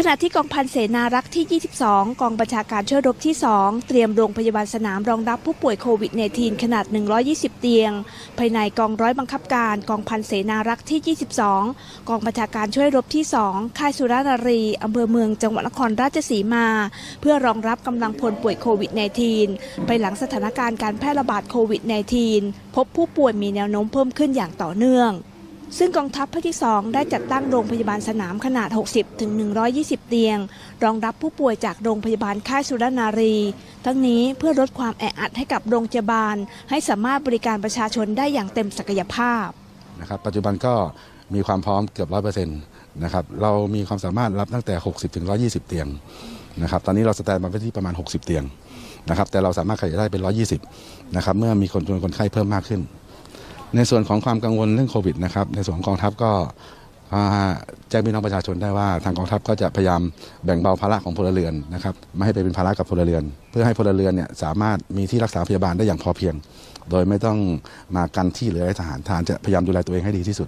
ขณะที่กองพันเสนารักษ์ที่ 22 กองบัญชาการช่วยรบที่ 2 เตรียมโรงพยาบาลสนามรองรับผู้ป่วยโควิด -19 ขนาด 120 เตียง ภายในกองร้อยบังคับการ กองพันเสนารักษ์ที่ 22 กองบัญชาการช่วยรบที่ 2 ค่ายสุรนารีอำเภอเมืองจังหวัดนครราชสีมา เพื่อรองรับกำลังพลป่วยโควิด -19 ไปหลังสถานการณ์การแพร่ระบาดโควิด -19 พบผู้ป่วยมีแนวโน้มเพิ่มขึ้นอย่างต่อเนื่อง ซึ่งกองทัพภาคที่ 2 ได้จัดตั้งโรงพยาบาลสนามขนาด 60 ถึง 120 เตียง รองรับผู้ป่วยจากโรงพยาบาลค่ายสุรนารี ทั้งนี้เพื่อลดความแออัดให้กับโรงพยาบาล ให้สามารถบริการประชาชนได้อย่างเต็มศักยภาพนะครับปัจจุบันก็มีความพร้อมเกือบร้อยเปอร์เซ็นต์นะครับเรามีความสามารถรับตั้งแต่ 60 ถึง 120 เตียงนะครับตอนนี้เราสแตนบายไว้ที่ประมาณ 60 เตียงนะครับแต่เราสามารถขยายได้เป็น 120 นะครับเมื่อมีคนจำนวนคนไข้เพิ่มมากขึ้น ในส่วนของความกังวลเรื่องโควิดนะครับในส่วนของกองทัพก็แจ้งพี่น้องประชาชนได้ว่าทางกองทัพก็จะพยายามแบ่งเบาภาระของพลเรือนนะครับไม่ให้ไปเป็นภาระกับพลเรือน เพื่อให้พลเรือนเนี่ยสามารถมีที่รักษาพยาบาลได้อย่างพอเพียง โดยไม่ต้องมากันที่หรือให้ทหารทหารจะพยายามดูแลตัวเองให้ดีที่สุด